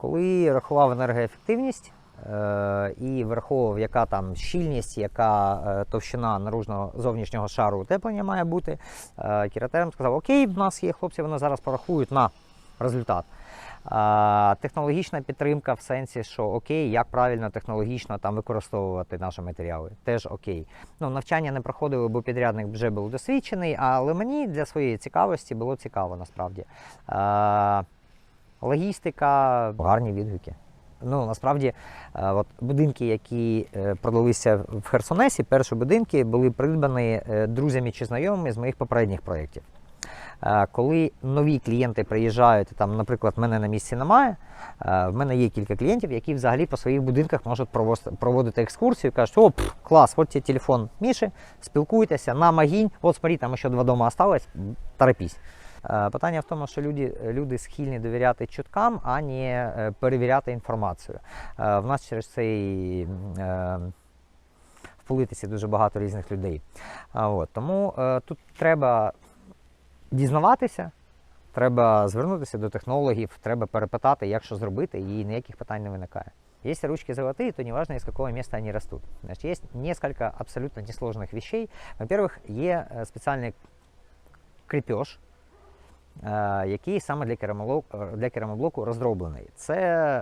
Коли рахував енергоефективність е, і враховував, яка там щільність, яка е, товщина наружного зовнішнього шару утеплення має бути, е, Кіратерм сказав: Окей, в нас є хлопці, вони зараз порахують на результат. А, технологічна підтримка в сенсі, що окей, як правильно технологічно там використовувати наші матеріали, теж окей. Ну, навчання не проходили, бо підрядник вже був досвідчений, але мені для своєї цікавості було цікаво насправді. А, логістика, гарні відгуки. Ну, насправді, е, от будинки, які е, продалися в Херсонесі, перші будинки були придбані е, друзями чи знайомими з моїх попередніх проєктів. Коли нові клієнти приїжджають, там, наприклад, мене на місці немає, в мене є кілька клієнтів, які взагалі по своїх будинках можуть проводити екскурсію, кажуть, о, пф, клас, от тебе телефон Міші, спілкуйтеся, на магінь, от смотри, там ще два дома осталось, торопись. Е, Питання в тому, що люди, люди схильні довіряти чуткам, а не е, перевіряти інформацію. Е, В нас через цей м, е, в політиці дуже багато різних людей. А, От, тому е, тут треба дізнаватися, треба звернутися до технологів, треба перепитати, як що зробити, і ніяких питань не виникає. Если ручки золотые, то неважно, из какого места они растут. Значит, есть несколько абсолютно несложных вещей. Во-первых, є е, спеціальний крепеж, е, який саме для, керамоло- е, для керамоблоку роздроблений. Це,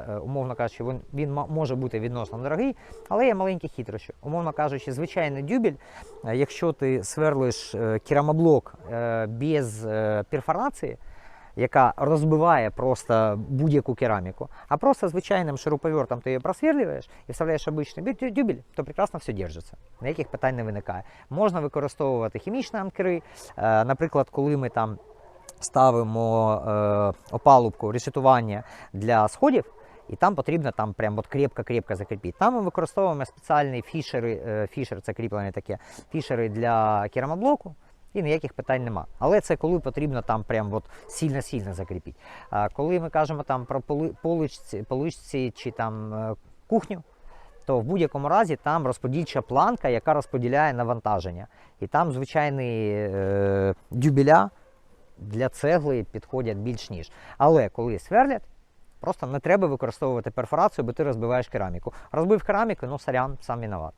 е, умовно кажучи, він, він може бути відносно дорогий, але є маленькі хитрощі. Умовно кажучи, звичайний дюбель, е, якщо ти сверлиш е, керамоблок е, без е, перфорації, яка розбиває просто будь-яку кераміку, а просто звичайним шуруповертом ти її просверлюєш і вставляєш обичний дюбель, то прекрасно все держиться. Ніяких питань не виникає. Можна використовувати хімічні анкери. Е, Наприклад, коли ми там ставимо е, опалубку решетування для сходів, і там потрібно там прям от крепко-крепко закріпити. Там ми використовуємо спеціальні фішери, е, фішер, це кріплення таке, фішери для керамоблоку. І ніяких питань нема. Але це коли потрібно там прям от сильно-сильно закріпити. А коли ми кажемо там про поли- поличці, поличці чи там е, кухню, то в будь-якому разі там розподільча планка, яка розподіляє навантаження. І там звичайні е, дюбеля для цегли підходять більш ніж. Але коли сверлять, просто не треба використовувати перфорацію, бо ти розбиваєш кераміку. Розбив кераміку, ну сорян, сам виноват.